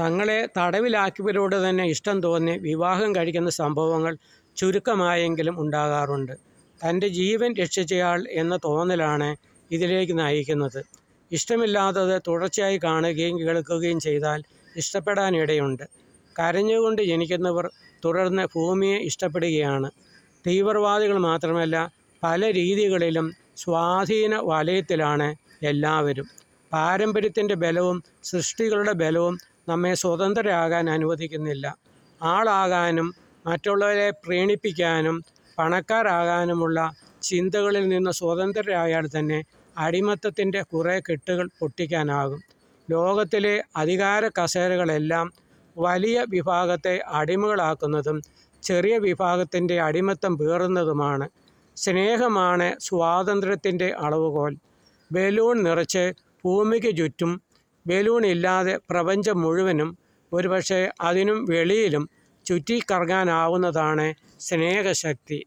തങ്ങളെ തടവിലാക്കിയവരോട് തന്നെ ഇഷ്ടം തോന്നി വിവാഹം കഴിക്കുന്ന സംഭവങ്ങൾ ചുരുക്കമായെങ്കിലും ഉണ്ടാകാറുണ്ട്. തന്റെ ജീവൻ രക്ഷിച്ചയാൾ എന്ന തോന്നലാണ് ഇതിലേക്ക് നയിക്കുന്നത്. ഇഷ്ടമില്ലാത്തത് തുടർച്ചയായി കാണുകയും കേൾക്കുകയും ചെയ്താൽ ഇഷ്ടപ്പെടാനിടയുണ്ട്. കരഞ്ഞുകൊണ്ട് ജനിക്കുന്നവർ തുടർന്ന് ഭൂമിയെ ഇഷ്ടപ്പെടുകയാണ്. തീവ്രവാദികൾ മാത്രമല്ല പല രീതികളിലും സ്വാധീന വലയത്തിലാണ് എല്ലാവരും. പാരമ്പര്യത്തിന്റെ ബലവും സൃഷ്ടികളുടെ ബലവും നമ്മെ സ്വതന്ത്രരാകാൻ അനുവദിക്കുന്നില്ല. ആളാകാനും മറ്റുള്ളവരെ പ്രീണിപ്പിക്കാനും പണക്കാരാകാനുമുള്ള ചിന്തകളിൽ നിന്ന് സ്വതന്ത്രരായാൽ തന്നെ അടിമത്തത്തിന്റെ കുറേ കെട്ടുകൾ പൊട്ടിക്കാനാകും. ലോകത്തിലെ അധികാര കസേരകളെല്ലാം വലിയ വിഭാഗത്തെ അടിമകളാക്കുന്നതും ചെറിയ വിഭാഗത്തിന്റെ അടിമത്തം പേറുന്നതുമാണ് സ്നേഹമാണ് സ്വാതന്ത്ര്യത്തിന്റെ അളവുകോൽ. ബലൂൺ നിറച്ച് ഭൂമിക്ക് ചുറ്റും ബലൂൺ ഇല്ലാതെ പ്രപഞ്ചം മുഴുവനും ഒരുപക്ഷെ അതിനും വെളിയിലും ചുറ്റിക്കറങ്ങാനാവുന്നതാണ് സ്നേഹശക്തി.